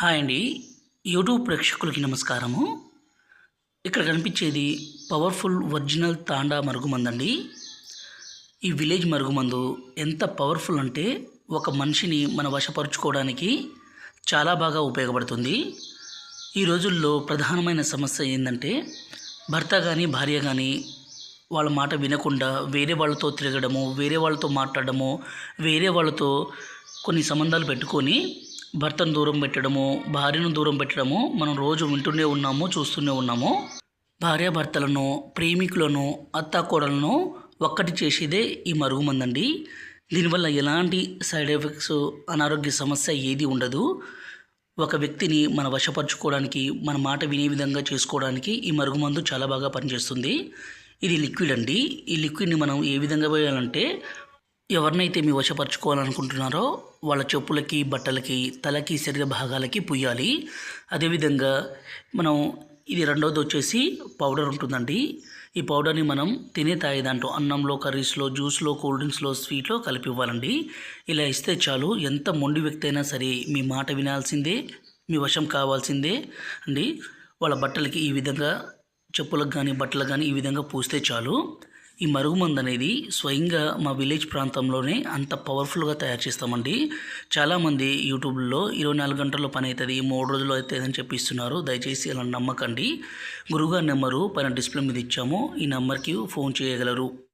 Hi అండి. YouTube ప్రేక్షకులకి నమస్కారము. ఇక్కడ కనిపించేది పవర్ఫుల్ ఒరిజినల్ తాండా మరుగుమందండి. ఈ విలేజ్ మరుగుమందు ఎంత పవర్ఫుల్ అంటే ఒక మనిషిని మన వశపరుచుకోవడానికి చాలా బాగా ఉపయోగపడుతుంది. ఈ రోజుల్లో ప్రధానమైన సమస్య ఏంటంటే భర్త కానీ భార్య కానీ వాళ్ళ మాట వినకుండా వేరే వాళ్ళతో తిరగడము వేరే వాళ్ళతో మాట్లాడడము వేరే వాళ్ళతో కొన్ని సంబంధాలు పెట్టుకొని భర్తను దూరం పెట్టడము భార్యను దూరం పెట్టడము మనం రోజు వింటూనే ఉన్నాము చూస్తూనే ఉన్నాము. భార్యాభర్తలను ప్రేమికులను అత్తాకోడలను ఒక్కటి చేసేదే ఈ మరుగుమందండి దీనివల్ల ఎలాంటి సైడ్ ఎఫెక్ట్స్ అనారోగ్య సమస్య ఏది ఉండదు. ఒక వ్యక్తిని మన వశపరచుకోవడానికి మన మాట వినే విధంగా చేసుకోవడానికి ఈ మరుగుమందు చాలా బాగా పనిచేస్తుంది. ఇది లిక్విడ్ అండి. ఈ లిక్విడ్ని మనం ఏ విధంగా వేయాలంటే ఎవరినైతే మీ వశపరచుకోవాలనుకుంటున్నారో వాళ్ళ చెప్పులకి బట్టలకి తలకి శరీర భాగాలకి పుయ్యాలి. అదేవిధంగా మనం ఇది రెండవది వచ్చేసి పౌడర్ ఉంటుందండి. ఈ పౌడర్ని మనం తినే తాగే దాంట్లో అన్నంలో కర్రీస్లో జ్యూస్లో కూల్ డ్రింక్స్లో స్వీట్లో కలిపి ఇవ్వాలండి ఇలా ఇస్తే చాలు. ఎంత మొండి వ్యక్తి అయినా సరే మీ మాట వినాల్సిందే మీ వశం కావాల్సిందే అండి. వాళ్ళ బట్టలకి ఈ విధంగా చెప్పులకు కానీ బట్టలకు కానీ ఈ విధంగా పూస్తే చాలు. ఈ మరుగుమందు అనేది స్వయంగా మా విలేజ్ ప్రాంతంలోనే అంత పవర్ఫుల్గా తయారు చేస్తామండి. చాలామంది యూట్యూబ్లో ఇరవై నాలుగు గంటల్లో పని అవుతుంది మూడు రోజులు అవుతుంది అని చెప్పిస్తున్నారు దయచేసి అలా నమ్మకండి. గురుగారి నెంబరు పైన డిస్ప్లే మీద ఇచ్చాము. ఈ నెంబర్కి ఫోన్ చేయగలరు.